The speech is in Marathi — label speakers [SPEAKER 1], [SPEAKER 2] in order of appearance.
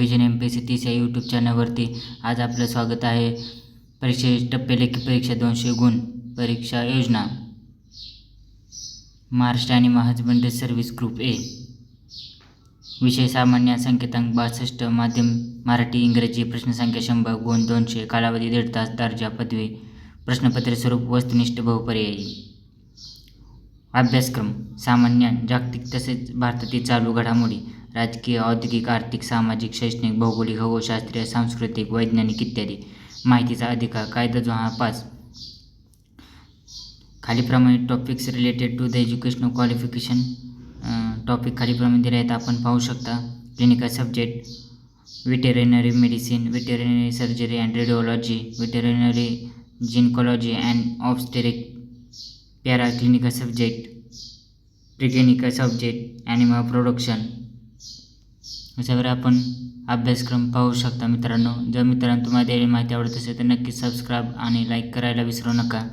[SPEAKER 1] Vision M P S C तीस या यूट्यूब चॅनलवरती आज आपलं स्वागत आहे. परीक्षे टप्पे लेखी परीक्षा दोनशे गुण परीक्षा योजना. महाराष्ट्र आणि महाजबंडे सर्व्हिस ग्रुप ए विषय सामान्य संकेतांक बासष्ट माध्यम मराठी इंग्रजी प्रश्नसंख्या शंभर गुण दोनशे कालावधी दीड तास दर्जा पदवी प्रश्नपत्र स्वरूप वस्तुनिष्ठ बहुपर्यायी. अभ्यासक्रम सामान्य जागतिक तसेच भारतातील चालू घडामोडी. राजकीय औद्योगिक आर्थिक सामाजिक शैक्षणिक भौगोलिक खगोलशास्त्रीय सांस्कृतिक वैज्ञानिक इत्यादी माहितीचा अधिकार कायदा जो हा पाच खालीप्रमाणे topics related to the educational qualification topic खालीप्रमाणे दिले आहेत. आपण पाहू शकता clinical subject veterinary medicine veterinary surgery and radiology veterinary gynaecology and obstetric para clinical subject preclinical subject animal production अशावर आपण अभ्यासक्रम पाहू शकता मित्रांनो. जर मित्रांनो तुम्हाला दिलेली माहिती आवडत असेल तर नक्की सबस्क्राईब आणि लाईक करायला विसरू नका.